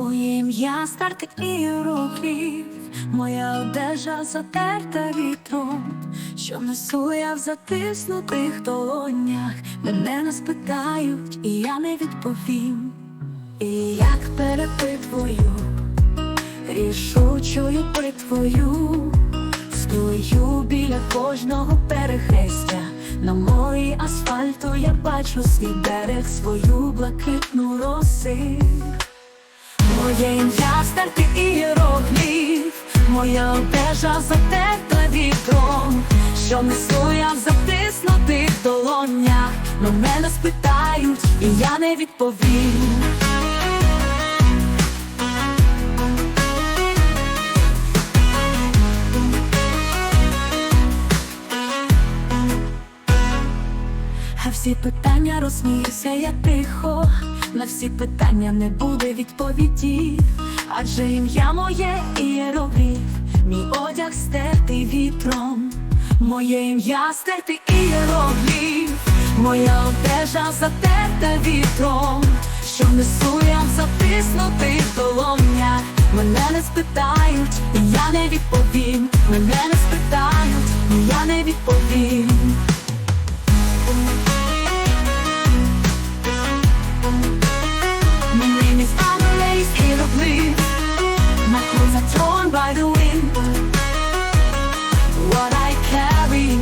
Моє ім'я стартик іерогліф Моя одежа затерта вітром, що несу я в затиснутих долонях. Мене не спитають, і я не відповім. І як перепитвою, рішучою битвою, стою біля кожного перехрестя. На морі асфальту я бачу свій берег, свою блакитну роси. Моє ім'я стартий іерогліф. Моя одежа затерта вітром, що несу я в затиснутих долонях, но мене спитають, і я не відповім. А всі питання розсміюся я тихо, на всі питання не буде відповіді, адже ім'я моє іерогліф, мій одяг стертий вітром, моє ім'я стертий іерогліф, моя одежа затерта вітром, що несу я в затиснутих долонях. Мене не спитають, і я не відповім. Мене не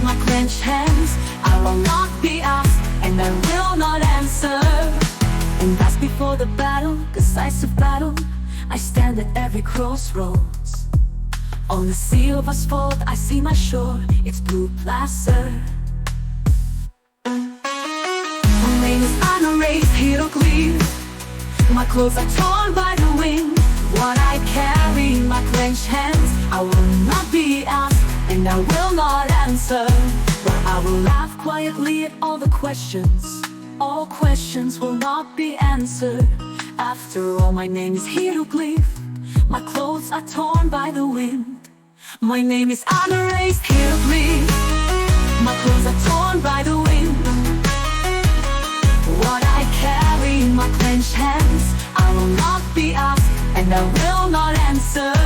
my clenched hands. I will not be asked and I will not answer. And that's before the battle, decisive battle. I stand at every crossroads. On the sea of asphalt I see my shore, it's blue My name is Anna-Race Hieroglyph my clothes are torn by the wind. What I carry my clenched hands, I will not be asked, and I will not answer. But I will laugh quietly at all the questions. All questions will not be answered. After all, my name is Hieroglyph. My clothes are torn by the wind. My name is Anna-Race Hieroglyph. My clothes are torn by the wind. What I carry in my clenched hands, I will not be asked, and I will not answer.